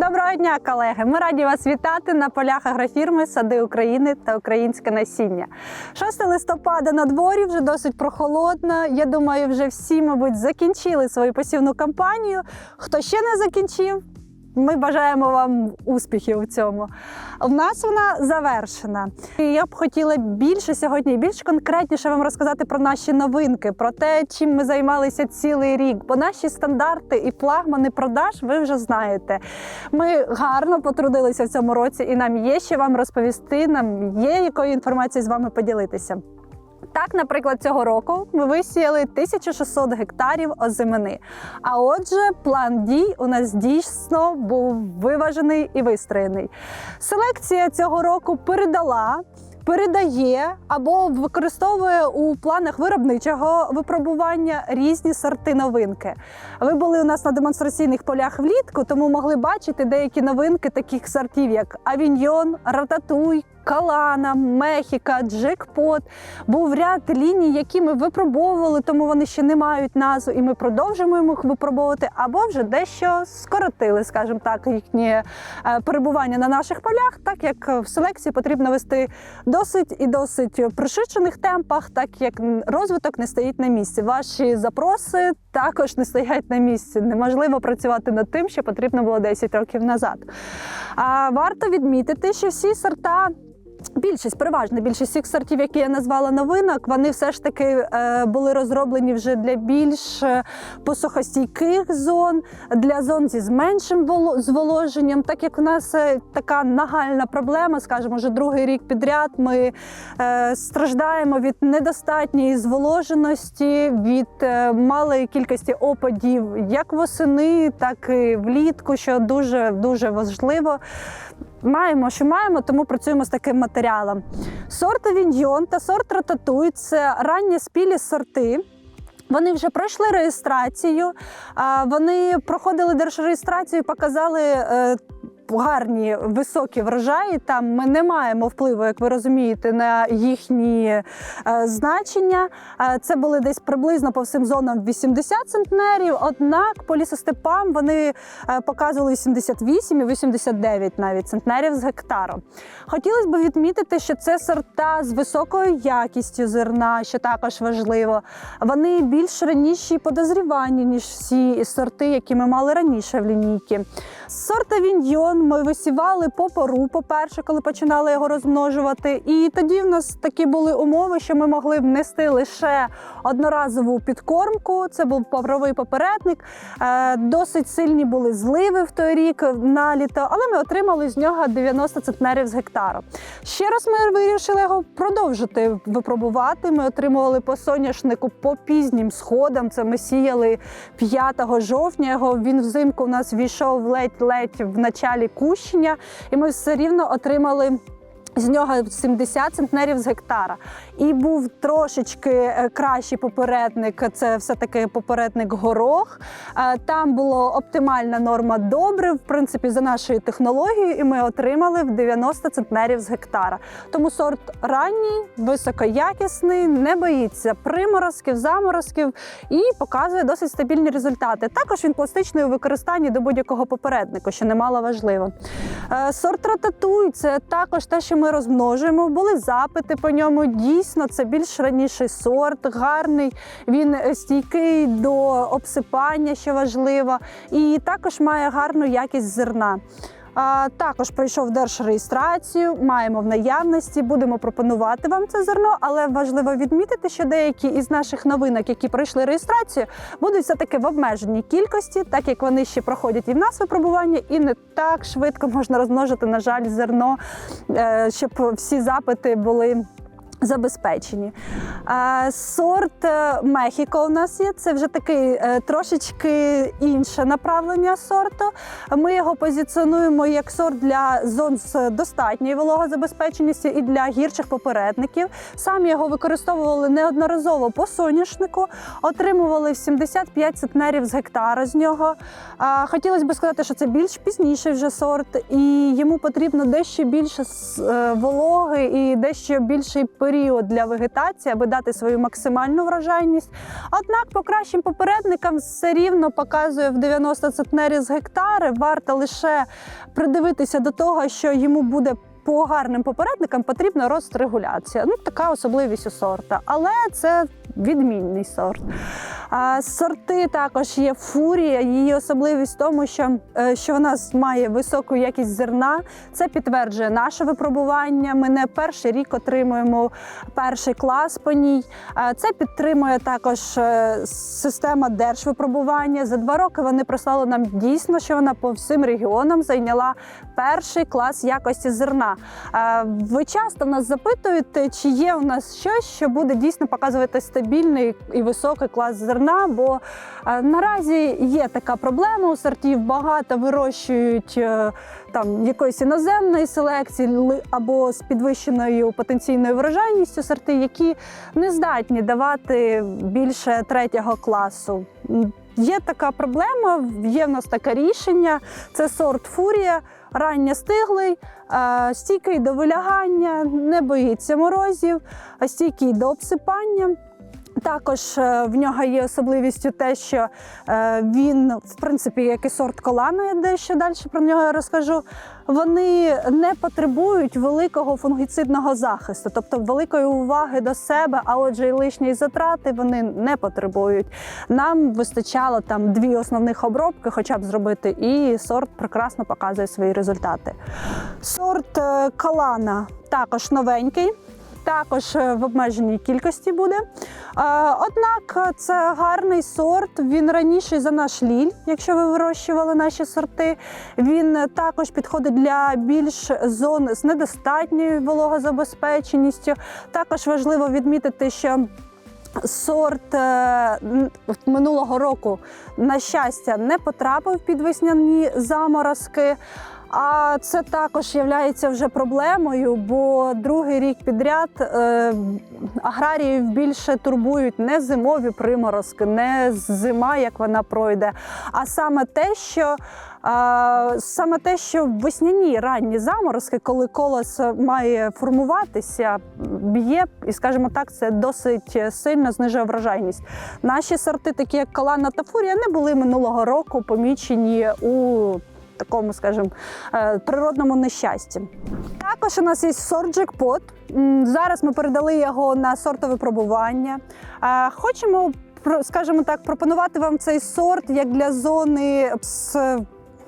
Доброго дня, колеги! Ми раді вас вітати на полях агрофірми Сади України та Українське насіння. 6 листопада на дворі вже досить прохолодно. Я думаю, вже всі, мабуть, закінчили свою посівну кампанію. Хто ще не закінчив, ми бажаємо вам успіхів у цьому. У нас вона завершена. І я б хотіла більше сьогодні більш конкретніше вам розказати про наші новинки, про те, чим ми займалися цілий рік. Бо наші стандарти і флагмани продаж ви вже знаєте. Ми гарно потрудилися в цьому році, і нам є що вам розповісти. Нам є якою інформацією з вами поділитися. Так, наприклад, цього року ми висіяли 1600 гектарів озимини. А отже, план дій у нас дійсно був виважений і вистроєний. Селекція цього року передала. Передає або використовує у планах виробничого випробування різні сорти новинки. Ви були у нас на демонстраційних полях влітку, тому могли бачити деякі новинки таких сортів, як Авіньйон, Рататуй, Калана, Мехіка, Джекпот. Був ряд ліній, які ми випробовували, тому вони ще не мають назву, і ми продовжуємо їх випробовувати, або вже дещо скоротили, скажімо так, їхнє е, перебування на наших полях, так як в селекції потрібно вести досить і досить пришичених темпах, так як розвиток не стоїть на місці. Ваші запроси також не стоять на місці. Неможливо працювати над тим, що потрібно було 10 років назад. А варто відмітити, що всі сорта. Більшість, переважна більшість всіх сортів, які я назвала новинок, вони все ж таки е, були розроблені вже для більш е, посухостійких зон, для зон зі зменшим воло- зволоженням. Так як у нас е, така нагальна проблема, скажімо, вже другий рік підряд, ми страждаємо від недостатньої зволоженості, від малої кількості опадів, як восени, так і влітку, що дуже дуже важливо. Маємо, що маємо, тому працюємо з таким матеріалом. Сорт Авіньйон та сорт Рататуй це ранні спілі сорти. Вони вже пройшли реєстрацію, вони проходили держреєстрацію, показали. Гарні високі врожаї. Там ми не маємо впливу, як ви розумієте, на їхні е, значення. Е, це були десь приблизно по всім зонам 80 центнерів. Однак по лісостепам вони е, показували 88 і 89 навіть центнерів з гектару. Хотілося б відмітити, що це сорта з високою якістю зерна, що також важливо. Вони більш раніші по дозріванню, ніж всі сорти, які ми мали раніше в лінійці. Сорт Авіньйон ми висівали по пору, по-перше, коли починали його розмножувати. І тоді в нас такі були умови, що ми могли внести лише одноразову підкормку. Це був павровий попередник. Е, Досить сильні були зливи в той рік на літо, але ми отримали з нього 90 центнерів з гектару. Ще раз ми вирішили його продовжити випробувати. Ми отримували по соняшнику по пізнім сходам. Це ми сіяли 5 жовтня. Його він взимку у нас війшов ледь-ледь в началі кущення, і ми все рівно отримали. З нього 70 центнерів з гектара. І був трошечки е, кращий попередник. Це все-таки попередник горох. Е, Там була оптимальна норма добрив, в принципі, за нашою технологією, і ми отримали в 90 центнерів з гектара. Тому сорт ранній, високоякісний, не боїться приморозків, заморозків і показує досить стабільні результати. Також він пластичний у використанні до будь-якого попереднику, що немало важливо. Е, Сорт рататуй це також те, що ми розмножуємо. Були запити по ньому. Дійсно, це більш раніший сорт, гарний. Він е, стійкий до обсипання, що важливо, і також має гарну якість зерна. Також пройшов держреєстрацію, маємо в наявності, будемо пропонувати вам це зерно, але важливо відмітити, що деякі із наших новинок, які пройшли реєстрацію, будуть все таки в обмеженій кількості, так як вони ще проходять і в нас випробування, і не так швидко можна розмножити, на жаль, зерно, е, щоб всі запити були. Забезпечені. Сорт е, Мехіко у нас є. Це вже такий е, трошечки інше направлення сорту. Ми його позиціонуємо як сорт для зон з достатньою вологозабезпеченістю і для гірших попередників. Самі його використовували неодноразово по соняшнику, отримували 75 центнерів з гектара з нього. Хотілося б сказати, що це більш пізніший вже сорт, і йому потрібно дещо більше е, вологи і дещо більший період період для вегетації, аби дати свою максимальну врожайність. Однак по кращим попередникам все рівно показує в 90 центнерів з гектари. Варто лише придивитися до того, що йому буде. По гарним попередникам потрібна рострегуляція. Ну, така особливість у сорта, але це відмінний сорт. Сорти також є фурія. Її особливість в тому, що, е, що вона має високу якість зерна. Це підтверджує наше випробування. Ми не перший рік отримуємо перший клас по ній. Це підтримує також е, система держвипробування. За два роки вони прислали нам дійсно, що вона по всім регіонам зайняла перший клас якості зерна. Ви часто нас запитуєте, чи є у нас щось, що буде дійсно показувати стабільний і високий клас зерна. Бо е, наразі є така проблема у сортів. Багато вирощують е, там якоїсь іноземної селекції або з підвищеною потенційною врожайністю сорти, які не здатні давати більше третього класу. Є така проблема, є в нас таке рішення. Це сорт фурія, рання стиглий, е, стійкий до вилягання, не боїться морозів, стійкий до обсипання. Також е, в нього є особливістю те, що е, він, в принципі, як і сорт колана, я дещо далі про нього розкажу. Вони не потребують великого фунгіцидного захисту, тобто великої уваги до себе, а отже, і лишньої затрати вони не потребують. Нам вистачало там дві основних обробки, хоча б зробити, і сорт прекрасно показує свої результати. Сорт е, калана також новенький. Також е, в обмеженій кількості буде. Е, Однак е, це гарний сорт. Він раніший за наш ліль, якщо ви вирощували наші сорти. Він також підходить для більш зон з недостатньою вологозабезпеченістю. Також важливо відмітити, що Сорт минулого року, на щастя, не потрапив під весняні заморозки. А це також є вже проблемою, бо другий рік підряд е, аграріїв більше турбують не зимові приморозки, не зима, як вона пройде, а саме те, що а, саме те, що весняні ранні заморозки, коли колос має формуватися, б'є, і скажімо так, це досить сильно знижує врожайність. Наші сорти, такі як Калана та Фурія, не були минулого року помічені у такому, скажімо, е, природному нещасті. Також у нас є сорт джекпот. Зараз ми передали його на сортове пробування. Е, Хочемо, скажімо так, пропонувати вам цей сорт як для зони з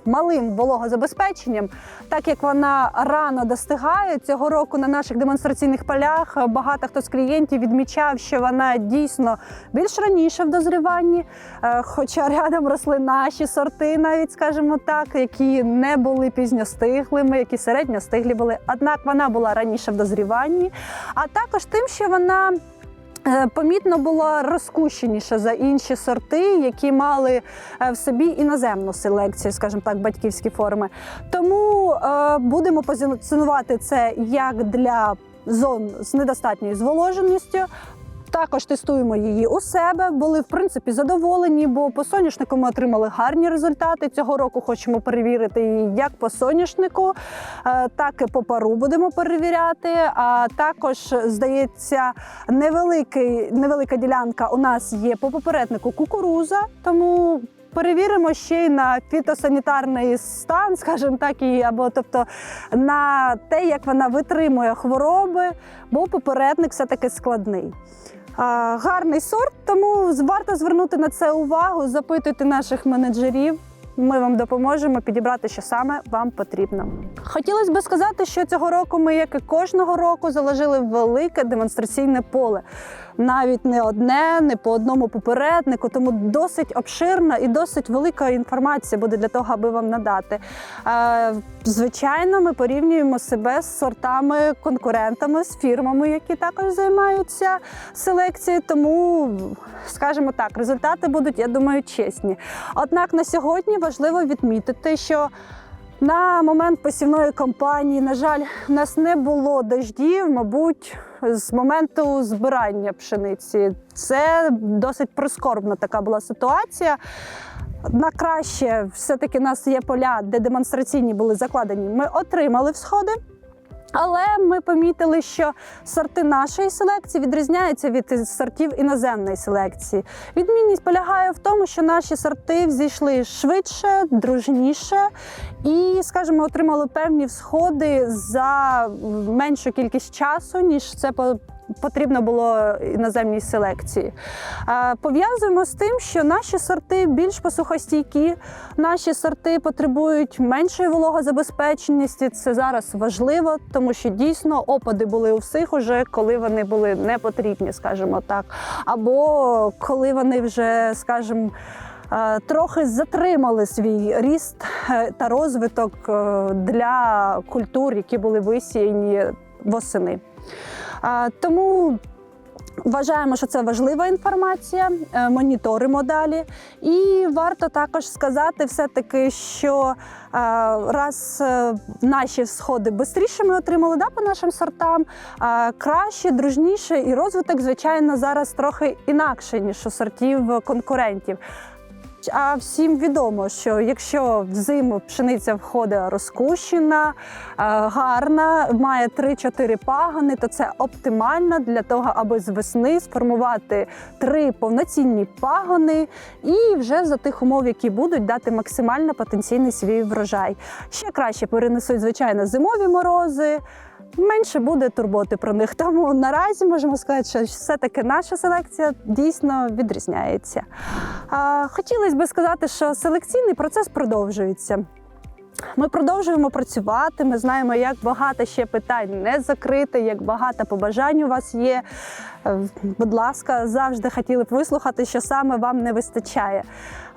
малим вологозабезпеченням, так як вона рано достигає. Цього року на наших демонстраційних полях багато хто з клієнтів відмічав, що вона дійсно більш раніше в дозріванні. Е, Хоча рядом росли наші сорти, навіть скажімо так, які не були пізньостиглими, які середньостиглі були. Однак вона була раніше в дозріванні, а також тим, що вона. Е, Помітно була розкущеніша за інші сорти, які мали е, в собі іноземну селекцію, скажімо так, батьківські форми. Тому е, будемо позиціонувати це як для зон з недостатньою зволоженістю. Також тестуємо її у себе. Були в принципі задоволені, бо по соняшнику ми отримали гарні результати. Цього року хочемо перевірити її як по соняшнику, е, так і по пару будемо перевіряти. А також здається, невеликий, невелика ділянка у нас є по попереднику кукуруза, тому. Перевіримо ще й на фітосанітарний стан, скажімо так, і або тобто на те, як вона витримує хвороби, бо попередник все таки складний. Гарний сорт, тому варто звернути на це увагу, запитуйте наших менеджерів. Ми вам допоможемо підібрати, що саме вам потрібно. Хотілося б сказати, що цього року ми, як і кожного року, заложили велике демонстраційне поле. Навіть не одне, не по одному попереднику, тому досить обширна і досить велика інформація буде для того, аби вам надати. Е, Звичайно, ми порівнюємо себе з сортами, конкурентами, з фірмами, які також займаються селекцією. Тому, скажімо так, результати будуть, я думаю, чесні. Однак на сьогодні важливо відмітити, що на момент посівної кампанії, на жаль, в нас не було дождів, мабуть, з моменту збирання пшениці. Це досить прискорбна така була ситуація. На краще все-таки у нас є поля, де демонстраційні були закладені. Ми отримали всходи. Але ми помітили, що сорти нашої селекції відрізняються від сортів іноземної селекції. Відмінність полягає в тому, що наші сорти взійшли швидше, дружніше і, скажімо, отримали певні всходи за меншу кількість часу, ніж це потрібно було іноземній селекції. Пов'язуємо з тим, що наші сорти більш посухостійкі, наші сорти потребують меншої вологозабезпеченості. Це зараз важливо, тому що дійсно опади були у всіх уже, коли вони були не потрібні, скажімо так, або коли вони вже, скажімо, Трохи затримали свій ріст е, та розвиток е, для культур, які були висіяні восени. Тому вважаємо, що це важлива інформація, е, моніторимо далі. І варто також сказати, все-таки, що е, раз е, наші сходи швидше ми отримали да, по нашим сортам, краще, дружніше, і розвиток, звичайно, зараз трохи інакше, ніж у сортів конкурентів. А всім відомо, що якщо взиму пшениця входить розкущена, е, гарна, має 3-4 пагони, то це оптимально для того, аби з весни сформувати три повноцінні пагони і вже за тих умов, які будуть дати максимально потенційний свій врожай. Ще краще перенесуть, звичайно, зимові морози. Менше буде турботи про них. Тому наразі можемо сказати, що все-таки наша селекція дійсно відрізняється. Хотілося б сказати, що селекційний процес продовжується. Ми продовжуємо працювати. Ми знаємо, як багато ще питань не закрити, як багато побажань у вас є. Е, Будь ласка, завжди хотіли б вислухати, що саме вам не вистачає.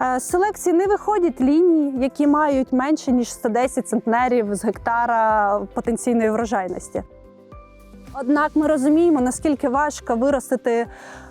Е, З селекції не виходять лінії, які мають менше ніж 110 центнерів з гектара потенційної врожайності. Однак ми розуміємо, наскільки важко виростити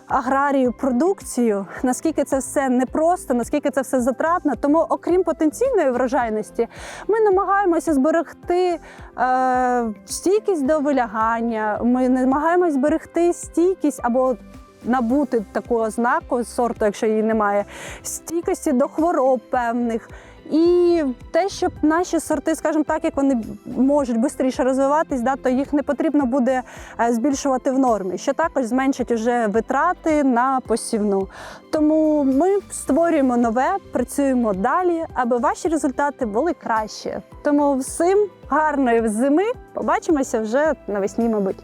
аграрію продукцію, наскільки це все непросто, наскільки це все затратно. Тому, окрім потенційної врожайності, ми намагаємося зберегти е, стійкість до вилягання. Ми намагаємося зберегти стійкість або набути таку ознаку сорту, якщо її немає, стійкості до хвороб певних. І те, щоб наші сорти, скажімо так, як вони можуть швидше розвиватись, да, то їх не потрібно буде е, збільшувати в нормі, що також зменшить уже витрати на посівну. Тому ми створюємо нове, працюємо далі, аби ваші результати були краще. Тому всім гарної зими. Побачимося вже навесні, мабуть.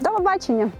До побачення!